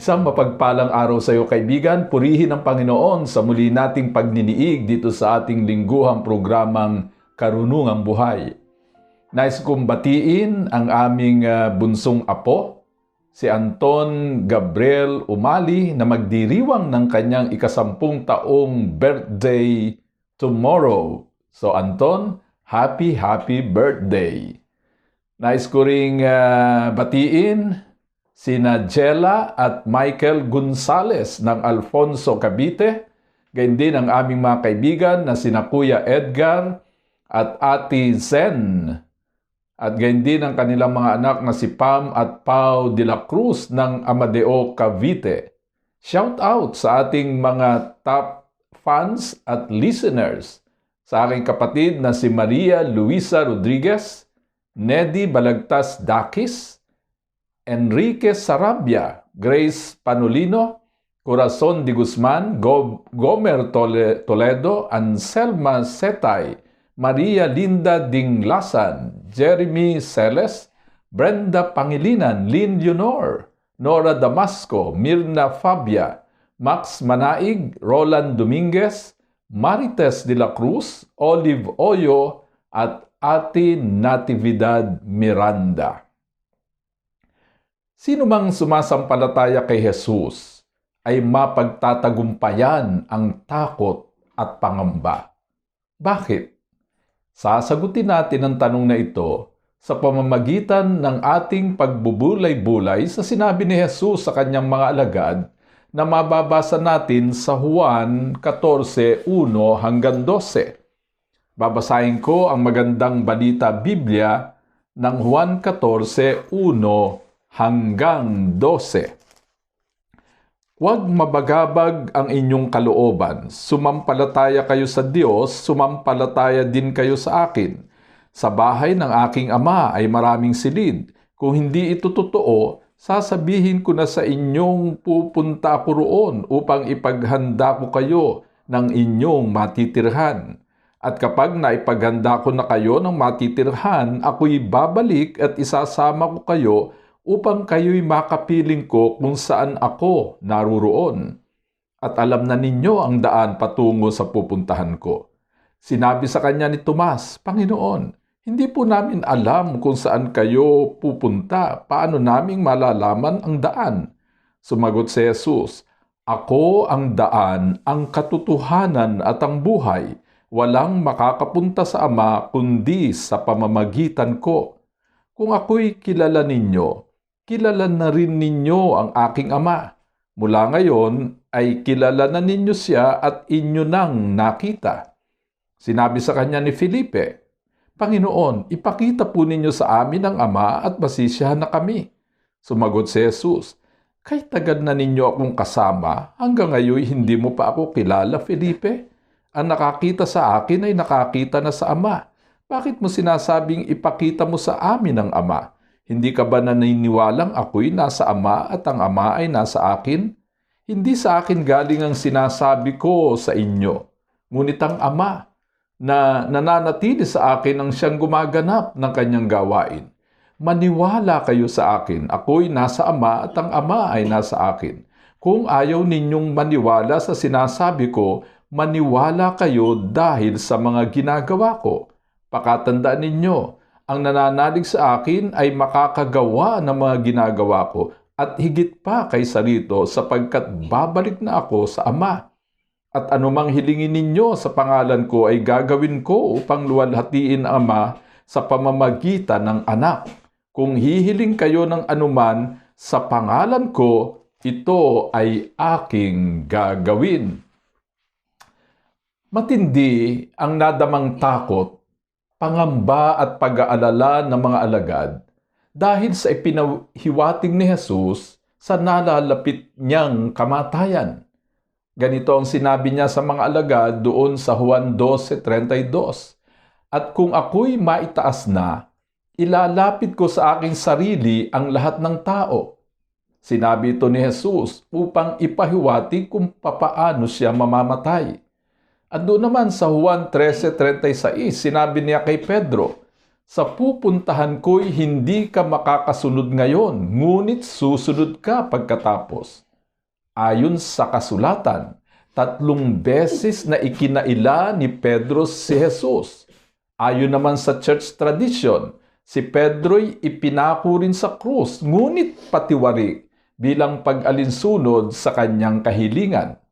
Isang mapagpalang araw sa iyo kaibigan, purihin ang Panginoon sa muli nating pagniniig dito sa ating lingguhang programang Karunungang Buhay. Nais kong batiin ang aming ah, bunsong apo, si Anton Gabriel Umali na magdiriwang ng kanyang ikasampung taong birthday tomorrow. So Anton, happy happy birthday! Nais ko ring ah, batiin sina Jella at Michael Gonzales ng Alfonso Cavite, gayon din ang aming mga kaibigan na sina Kuya Edgar at Ate Zen. At gayon din ang kanilang mga anak na si Pam at Pau de la Cruz ng Amadeo Cavite. Shout out sa ating mga top fans at listeners. Sa aking kapatid na si Maria Luisa Rodriguez, Nedy Balagtas Dakis, Enrique Sarabia, Grace Panolino, Corazon de Guzman, Go- Gomer Tole- Toledo, Anselma Setay, Maria Linda Dinglasan, Jeremy Celes, Brenda Pangilinan, Lynn Leonor, Nora Damasco, Mirna Fabia, Max Manaig, Roland Dominguez, Marites de la Cruz, Olive Oyo, at Ate Natividad Miranda. Sino mang sumasampalataya kay Jesus ay mapagtatagumpayan ang takot at pangamba. Bakit? Sasagutin natin ang tanong na ito sa pamamagitan ng ating pagbubulay-bulay sa sinabi ni Jesus sa kanyang mga alagad na mababasa natin sa Juan 14:1 hanggang 12. Babasahin ko ang magandang balita Biblia ng Juan 14:1 hanggang 12. Huwag mabagabag ang inyong kalooban. Sumampalataya kayo sa Diyos, sumampalataya din kayo sa akin. Sa bahay ng aking ama ay maraming silid. Kung hindi ito totoo, sasabihin ko na sa inyong pupunta ako roon upang ipaghanda ko kayo ng inyong matitirhan. At kapag naipaghanda ko na kayo ng matitirhan, ako'y babalik at isasama ko kayo upang kayo'y makapiling ko kung saan ako naruroon. At alam na ninyo ang daan patungo sa pupuntahan ko. Sinabi sa kanya ni Tomas, Panginoon, hindi po namin alam kung saan kayo pupunta. Paano naming malalaman ang daan? Sumagot si Jesus, Ako ang daan, ang katotohanan at ang buhay. Walang makakapunta sa Ama kundi sa pamamagitan ko. Kung ako'y kilala ninyo, kilala na rin ninyo ang aking Ama. Mula ngayon ay kilala na ninyo siya at inyo nang nakita. Sinabi sa kanya ni Felipe, Panginoon, ipakita po ninyo sa amin ang Ama at masisiyahan na kami. Sumagot si Jesus, Kay tagal na ninyo akong kasama, hanggang ngayon hindi mo pa ako kilala, Felipe. Ang nakakita sa akin ay nakakita na sa Ama. Bakit mo sinasabing ipakita mo sa amin ang Ama? Hindi ka ba naniniwalang ako'y nasa Ama at ang Ama ay nasa akin? Hindi sa akin galing ang sinasabi ko sa inyo, ngunit ang Ama na nananatili sa akin ang siyang gumaganap ng kanyang gawain. Maniwala kayo sa akin, ako'y nasa Ama at ang Ama ay nasa akin. Kung ayaw ninyong maniwala sa sinasabi ko, maniwala kayo dahil sa mga ginagawa ko. Pakatandaan ninyo, ang nananalig sa akin ay makakagawa ng mga ginagawa ko at higit pa kaysa rito sapagkat babalik na ako sa Ama. At anumang hilingin ninyo sa pangalan ko ay gagawin ko upang luwalhatiin Ama sa pamamagitan ng anak. Kung hihiling kayo ng anuman sa pangalan ko, ito ay aking gagawin. Matindi ang nadamang takot, pangamba at pag-aalala ng mga alagad dahil sa ipinahiwatig ni Jesus sa nalalapit niyang kamatayan. Ganito ang sinabi niya sa mga alagad doon sa Juan 12.32. At kung ako'y maitaas na, ilalapit ko sa aking sarili ang lahat ng tao. Sinabi ito ni Jesus upang ipahiwati kung papaano siya mamamatay. At doon naman sa Juan 13.36, sinabi niya kay Pedro, Sa pupuntahan ko'y hindi ka makakasunod ngayon, ngunit susunod ka pagkatapos. Ayon sa kasulatan, tatlong beses na ikinaila ni Pedro si Jesus. Ayon naman sa church tradition, si Pedro'y ipinako rin sa krus, ngunit patiwari bilang pag-alinsunod sa kanyang kahilingan.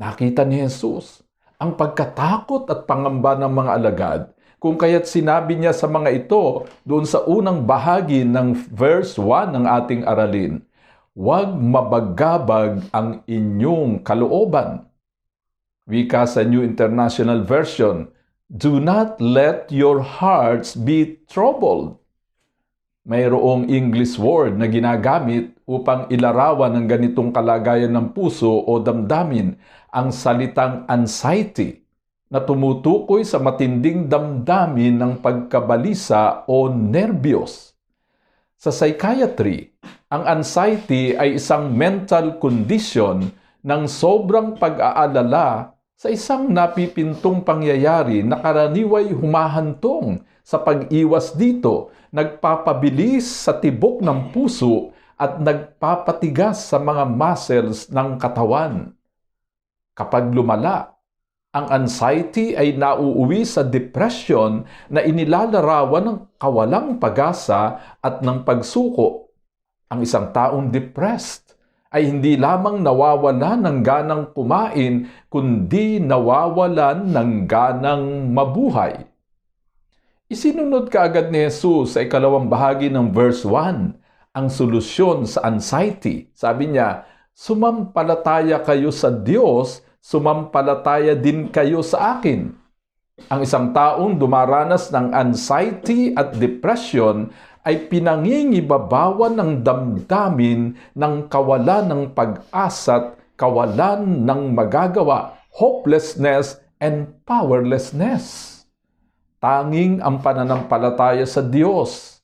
Nakita ni Jesus ang pagkatakot at pangamba ng mga alagad kung kaya't sinabi niya sa mga ito doon sa unang bahagi ng verse 1 ng ating aralin, Huwag mabagabag ang inyong kalooban. Wika sa New International Version, Do not let your hearts be troubled mayroong English word na ginagamit upang ilarawan ng ganitong kalagayan ng puso o damdamin ang salitang anxiety na tumutukoy sa matinding damdamin ng pagkabalisa o nervyos. Sa psychiatry, ang anxiety ay isang mental condition ng sobrang pag-aalala sa isang napipintong pangyayari na karaniway humahantong sa pag-iwas dito, nagpapabilis sa tibok ng puso at nagpapatigas sa mga muscles ng katawan. Kapag lumala, ang anxiety ay nauuwi sa depression na inilalarawan ng kawalang pag-asa at ng pagsuko. Ang isang taong depressed ay hindi lamang nawawalan ng ganang kumain, kundi nawawalan ng ganang mabuhay. Isinunod kaagad ni Jesus sa ikalawang bahagi ng verse 1 ang solusyon sa anxiety. Sabi niya, sumampalataya kayo sa Diyos, sumampalataya din kayo sa akin. Ang isang taong dumaranas ng anxiety at depression ay pinangingibabawan ng damdamin ng kawalan ng pag-asa at kawalan ng magagawa, hopelessness and powerlessness. Tanging ang pananampalataya sa Diyos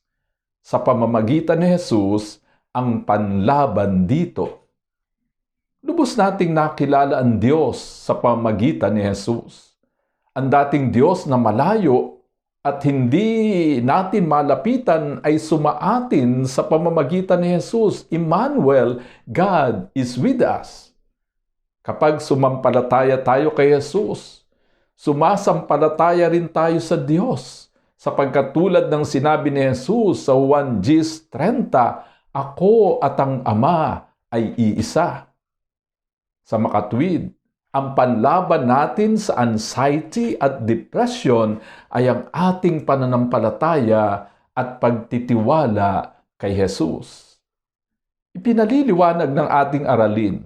sa pamamagitan ni Jesus ang panlaban dito. Lubos nating nakilala ang Diyos sa pamamagitan ni Jesus. Ang dating Diyos na malayo at hindi natin malapitan ay sumaatin sa pamamagitan ni Jesus. Emmanuel, God is with us. Kapag sumampalataya tayo kay Jesus, sumasampalataya rin tayo sa Diyos. Sapagkat tulad ng sinabi ni Jesus sa 1 Gs 30, Ako at ang Ama ay iisa. Sa makatwid, ang panlaban natin sa anxiety at depression ay ang ating pananampalataya at pagtitiwala kay Jesus. Ipinaliliwanag ng ating aralin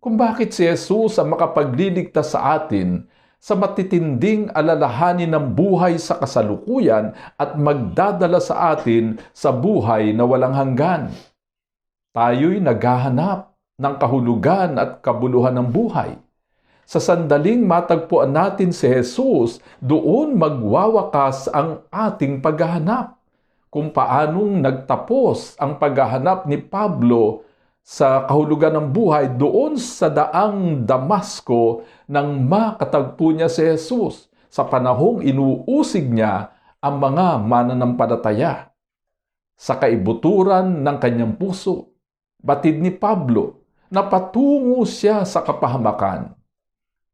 kung bakit si Jesus ang makapagliligtas sa atin sa matitinding alalahanin ng buhay sa kasalukuyan at magdadala sa atin sa buhay na walang hanggan. Tayo'y naghahanap ng kahulugan at kabuluhan ng buhay. Sa sandaling matagpuan natin si Jesus, doon magwawakas ang ating paghahanap. Kung paanong nagtapos ang paghahanap ni Pablo sa kahulugan ng buhay doon sa daang Damasco nang makatagpo niya si Jesus sa panahong inuusig niya ang mga mananampalataya. Sa kaibuturan ng kanyang puso, batid ni Pablo na patungo siya sa kapahamakan.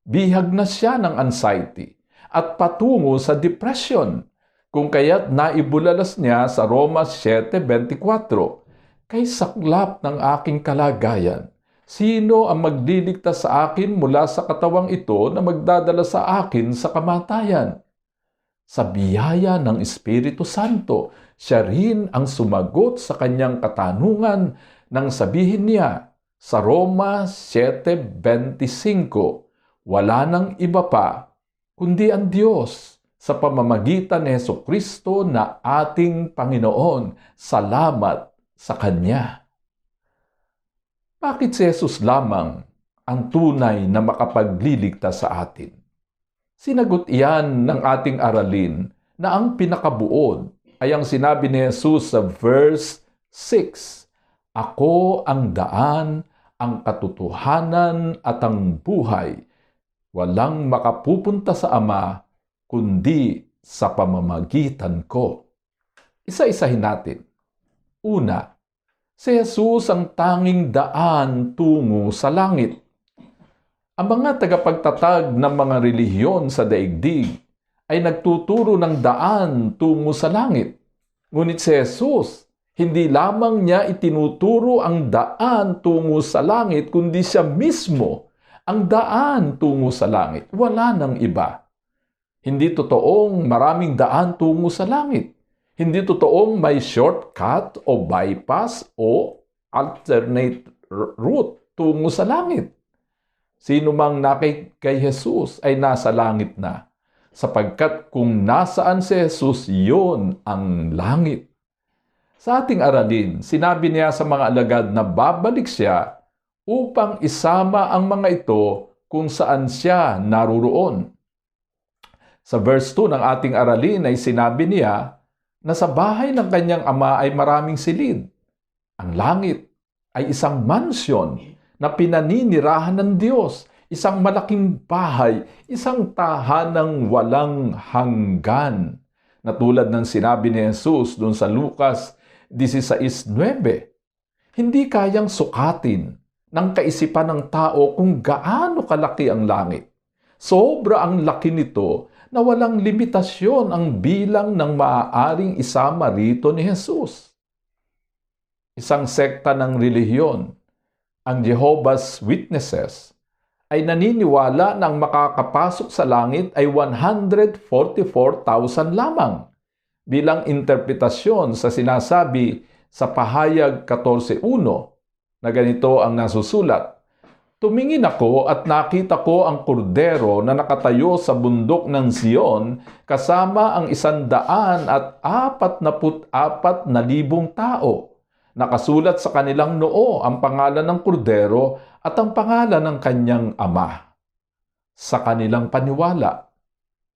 Bihag na siya ng anxiety at patungo sa depression kung kaya't naibulalas niya sa Roma 7.24 kay saklap ng aking kalagayan. Sino ang magliligtas sa akin mula sa katawang ito na magdadala sa akin sa kamatayan? Sa biyaya ng Espiritu Santo, siya rin ang sumagot sa kanyang katanungan nang sabihin niya sa Roma 7.25, Wala nang iba pa, kundi ang Diyos sa pamamagitan ni Yeso Kristo na ating Panginoon. Salamat sa Kanya. Bakit si Jesus lamang ang tunay na makapagliligtas sa atin. Sinagot iyan ng ating aralin na ang pinakabuod ay ang sinabi ni Jesus sa verse 6, Ako ang daan, ang katotohanan at ang buhay. Walang makapupunta sa Ama kundi sa pamamagitan ko. Isa-isahin natin. Una, si Jesus ang tanging daan tungo sa langit. Ang mga tagapagtatag ng mga relihiyon sa daigdig ay nagtuturo ng daan tungo sa langit. Ngunit si Jesus, hindi lamang niya itinuturo ang daan tungo sa langit, kundi siya mismo ang daan tungo sa langit. Wala nang iba. Hindi totoong maraming daan tungo sa langit. Hindi totoong may shortcut o bypass o alternate route tungo sa langit. Sino mang nakay kay Jesus ay nasa langit na, sapagkat kung nasaan si Jesus, yon ang langit. Sa ating aralin, sinabi niya sa mga alagad na babalik siya upang isama ang mga ito kung saan siya naruroon. Sa verse 2 ng ating aralin ay sinabi niya na sa bahay ng kanyang ama ay maraming silid. Ang langit ay isang mansyon na pinaninirahan ng Diyos, isang malaking bahay, isang tahanang walang hanggan. Na tulad ng sinabi ni Jesus doon sa Lucas 16.9, hindi kayang sukatin ng kaisipan ng tao kung gaano kalaki ang langit. Sobra ang laki nito na walang limitasyon ang bilang ng maaaring isama rito ni Jesus. Isang sekta ng relihiyon ang Jehovah's Witnesses ay naniniwala na ang makakapasok sa langit ay 144,000 lamang bilang interpretasyon sa sinasabi sa pahayag 14.1 na ganito ang nasusulat. Tumingin ako at nakita ko ang kordero na nakatayo sa bundok ng Zion kasama ang isandaan at apat na apat na libong tao Nakasulat sa kanilang noo ang pangalan ng kordero at ang pangalan ng kanyang ama. Sa kanilang paniwala,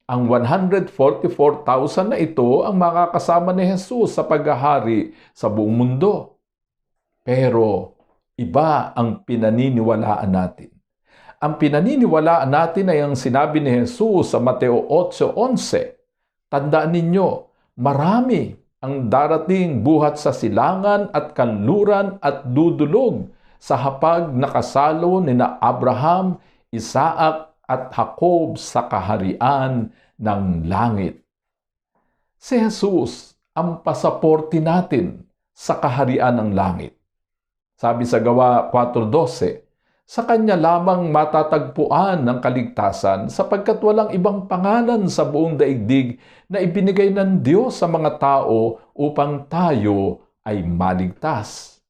ang 144,000 na ito ang makakasama ni Jesus sa paghahari sa buong mundo. Pero iba ang pinaniniwalaan natin. Ang pinaniniwalaan natin ay ang sinabi ni Jesus sa Mateo 8.11. Tandaan ninyo, marami ang darating buhat sa silangan at kanluran at dudulog sa hapag na kasalo ni na Abraham, Isaac at Jacob sa kaharian ng langit. Si Jesus ang pasaporte natin sa kaharian ng langit. Sabi sa gawa 4.12, sa kanya lamang matatagpuan ng kaligtasan sapagkat walang ibang pangalan sa buong daigdig na ibinigay ng Diyos sa mga tao upang tayo ay maligtas.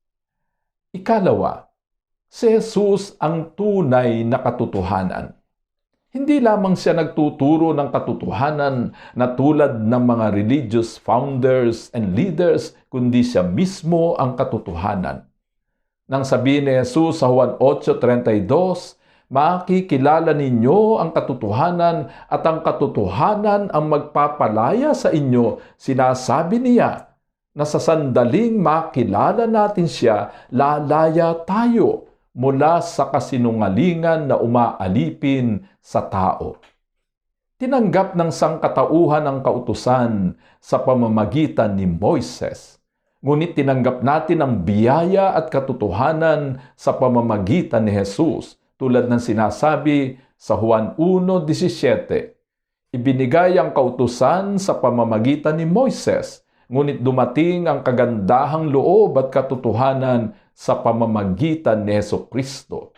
Ikalawa, si Jesus ang tunay na katotohanan. Hindi lamang siya nagtuturo ng katotohanan na tulad ng mga religious founders and leaders, kundi siya mismo ang katotohanan. Nang sabihin ni Jesus sa Juan 8.32, makikilala ninyo ang katotohanan at ang katotohanan ang magpapalaya sa inyo. Sinasabi niya na sa sandaling makilala natin siya, lalaya tayo mula sa kasinungalingan na umaalipin sa tao. Tinanggap ng sangkatauhan ang kautusan sa pamamagitan ni Moises Ngunit tinanggap natin ang biyaya at katotohanan sa pamamagitan ni Jesus tulad ng sinasabi sa Juan 1.17. Ibinigay ang kautusan sa pamamagitan ni Moises, ngunit dumating ang kagandahang loob at katotohanan sa pamamagitan ni Heso Kristo.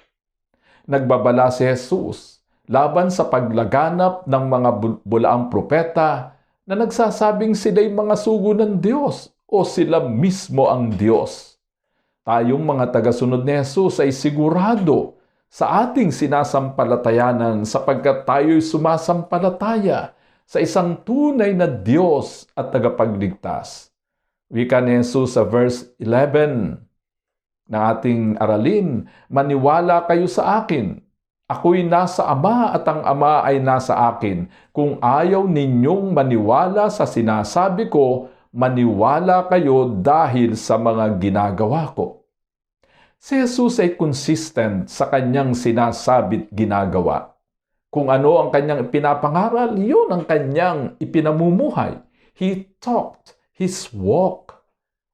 Nagbabala si Jesus laban sa paglaganap ng mga bulaang propeta na nagsasabing sila'y mga sugo ng Diyos o sila mismo ang Diyos. Tayong mga tagasunod ni Jesus ay sigurado sa ating sinasampalatayanan sapagkat tayo'y sumasampalataya sa isang tunay na Diyos at tagapagligtas. Wika ni Jesus sa verse 11, ng ating aralin, maniwala kayo sa akin. Ako'y nasa Ama at ang Ama ay nasa akin. Kung ayaw ninyong maniwala sa sinasabi ko, maniwala kayo dahil sa mga ginagawa ko. Si Jesus ay consistent sa kanyang sinasabit ginagawa. Kung ano ang kanyang ipinapangaral, yun ang kanyang ipinamumuhay. He talked his walk.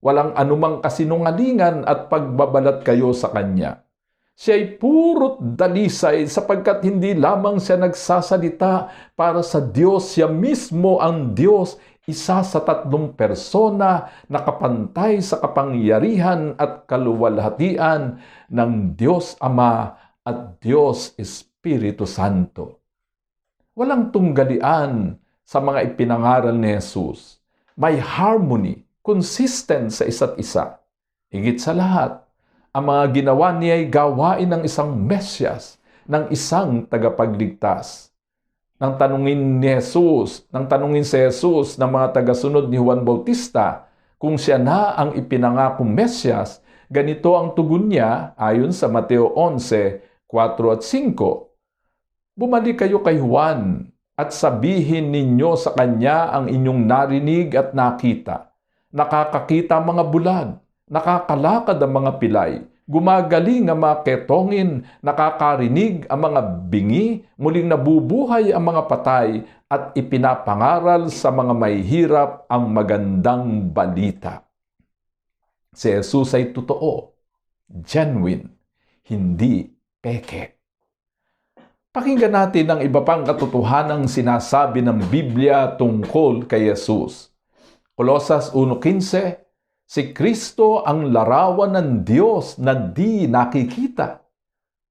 Walang anumang kasinungalingan at pagbabalat kayo sa kanya. Siya ay purot dalisay sapagkat hindi lamang siya nagsasalita para sa Diyos, siya mismo ang Diyos, isa sa tatlong persona na kapantay sa kapangyarihan at kaluwalhatian ng Diyos Ama at Diyos Espiritu Santo. Walang tunggalian sa mga ipinangaral ni Jesus. May harmony, consistent sa isa't isa. Higit sa lahat, ang mga ginawa niya ay gawain ng isang Mesyas, ng isang tagapagligtas. Nang tanungin ni Jesus, nang tanungin si Jesus ng mga tagasunod ni Juan Bautista kung siya na ang ipinangakong Mesyas, ganito ang tugon niya ayon sa Mateo 11, 4 at 5. Bumalik kayo kay Juan at sabihin ninyo sa kanya ang inyong narinig at nakita. Nakakakita ang mga bulag, nakakalakad ang mga pilay, gumagaling ang mga ketongin, nakakarinig ang mga bingi, muling nabubuhay ang mga patay, at ipinapangaral sa mga may hirap ang magandang balita. Si Jesus ay totoo, genuine, hindi peke. Pakinggan natin ang iba pang katotohanang sinasabi ng Biblia tungkol kay Jesus. Kolosas 1.15 Si Kristo ang larawan ng Diyos na di nakikita.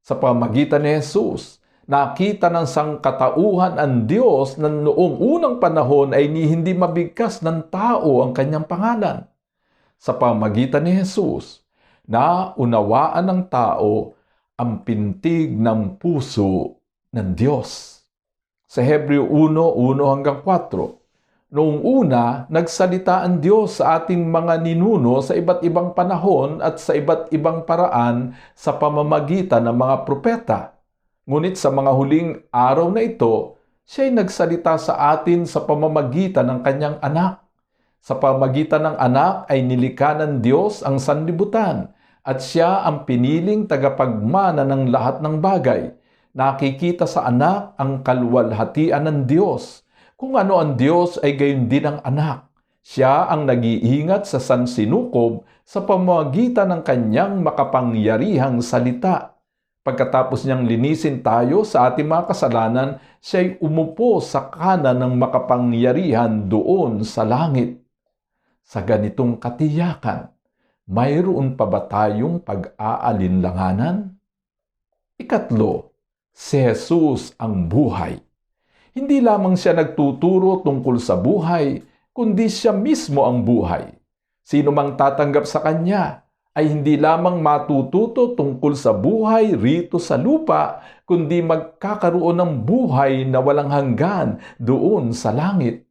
Sa pamagitan ni Jesus, nakita ng sangkatauhan ang Diyos na noong unang panahon ay hindi mabigkas ng tao ang kanyang pangalan. Sa pamagitan ni Jesus, naunawaan ng tao ang pintig ng puso ng Diyos. Sa Hebreo 1, 1 hanggang 4, Noong una, nagsalita ang Diyos sa ating mga ninuno sa iba't ibang panahon at sa iba't ibang paraan sa pamamagitan ng mga propeta. Ngunit sa mga huling araw na ito, siya ay nagsalita sa atin sa pamamagitan ng kanyang anak. Sa pamamagitan ng anak ay nilikha ng Diyos ang sanlibutan at siya ang piniling tagapagmana ng lahat ng bagay. Nakikita sa anak ang kalwalhatian ng Diyos kung ano ang Diyos ay gayon din ang anak. Siya ang nag-iingat sa sansinukob sa pamamagitan ng kanyang makapangyarihang salita. Pagkatapos niyang linisin tayo sa ating mga kasalanan, siya'y umupo sa kanan ng makapangyarihan doon sa langit. Sa ganitong katiyakan, mayroon pa ba tayong pag-aalinlanganan? Ikatlo, si Jesus ang buhay. Hindi lamang siya nagtuturo tungkol sa buhay, kundi siya mismo ang buhay. Sino mang tatanggap sa Kanya ay hindi lamang matututo tungkol sa buhay rito sa lupa, kundi magkakaroon ng buhay na walang hanggan doon sa langit.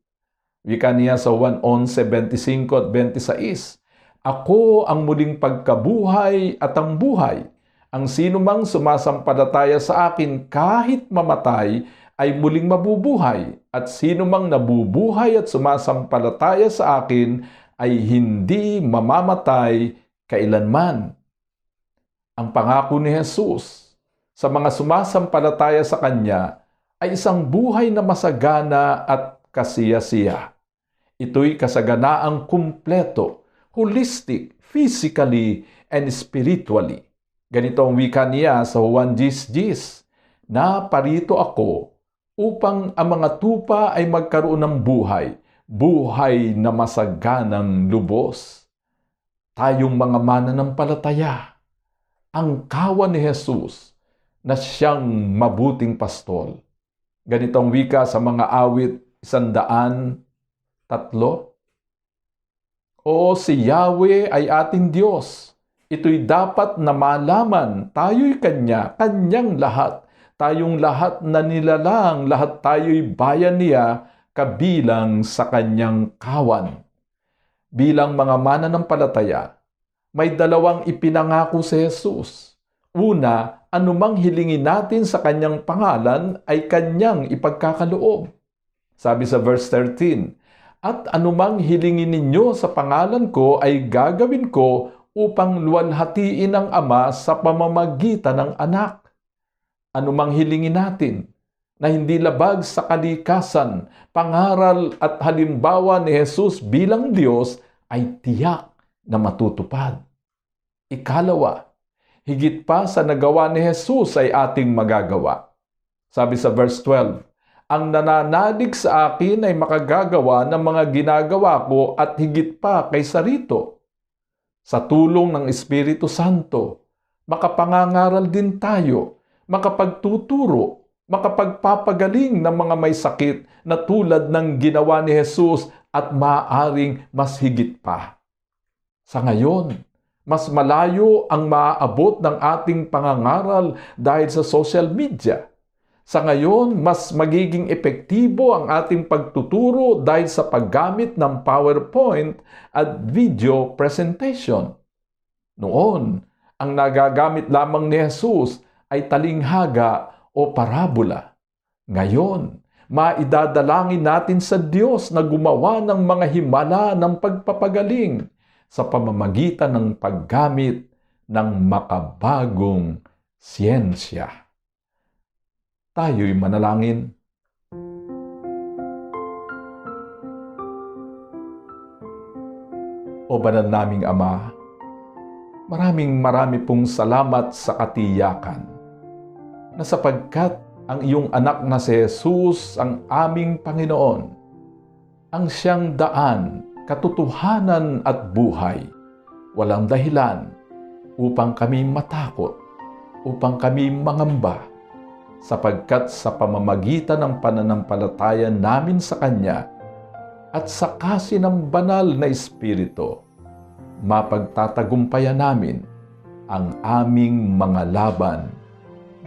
Wika niya sa 1.11.25 at 26, Ako ang muling pagkabuhay at ang buhay. Ang sino mang sumasampalataya sa akin kahit mamatay ay muling mabubuhay at sino mang nabubuhay at sumasampalataya sa akin ay hindi mamamatay kailanman. Ang pangako ni Jesus sa mga sumasampalataya sa Kanya ay isang buhay na masagana at kasiyasiya. Ito'y kasaganaang kumpleto, holistic, physically, and spiritually. Ganito ang wika niya sa Juan Gis Gis, na parito ako upang ang mga tupa ay magkaroon ng buhay, buhay na masaganang lubos. Tayong mga mananampalataya, ang kawan ni Jesus na siyang mabuting pastol. Ganitong wika sa mga awit isandaan tatlo. O si Yahweh ay ating Diyos. Ito'y dapat na malaman tayo'y Kanya, Kanyang lahat tayong lahat na nilalang, lahat tayo'y bayan niya kabilang sa kanyang kawan. Bilang mga mananampalataya, may dalawang ipinangako si Jesus. Una, anumang hilingin natin sa kanyang pangalan ay kanyang ipagkakaloob. Sabi sa verse 13, At anumang hilingin ninyo sa pangalan ko ay gagawin ko upang luwalhatiin ang Ama sa pamamagitan ng anak. Anumang hilingin natin na hindi labag sa kalikasan, pangaral at halimbawa ni Jesus bilang Diyos ay tiyak na matutupad. Ikalawa, higit pa sa nagawa ni Jesus ay ating magagawa. Sabi sa verse 12, Ang nananalig sa akin ay makagagawa ng mga ginagawa ko at higit pa kaysa rito. Sa tulong ng Espiritu Santo, makapangangaral din tayo, makapagtuturo, makapagpapagaling ng mga may sakit na tulad ng ginawa ni Jesus at maaring mas higit pa. Sa ngayon, mas malayo ang maaabot ng ating pangangaral dahil sa social media. Sa ngayon, mas magiging epektibo ang ating pagtuturo dahil sa paggamit ng PowerPoint at video presentation. Noon, ang nagagamit lamang ni Jesus ay talinghaga o parabola. Ngayon, maidadalangin natin sa Diyos na gumawa ng mga himala ng pagpapagaling sa pamamagitan ng paggamit ng makabagong siyensya. Tayo'y manalangin. O banal naming Ama, maraming marami pong salamat sa katiyakan na sapagkat ang iyong anak na si Jesus ang aming Panginoon, ang siyang daan, katotohanan at buhay, walang dahilan upang kami matakot, upang kami mangamba, sapagkat sa pamamagitan ng pananampalataya namin sa Kanya at sa kasi ng banal na Espiritu, mapagtatagumpayan namin ang aming mga laban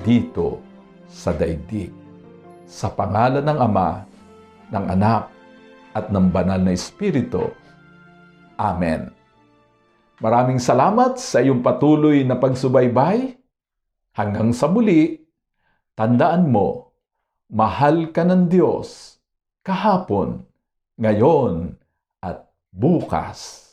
dito sa daigdig. Sa pangalan ng Ama, ng Anak, at ng Banal na Espiritu. Amen. Maraming salamat sa iyong patuloy na pagsubaybay. Hanggang sa muli, tandaan mo, mahal ka ng Diyos kahapon, ngayon, at bukas.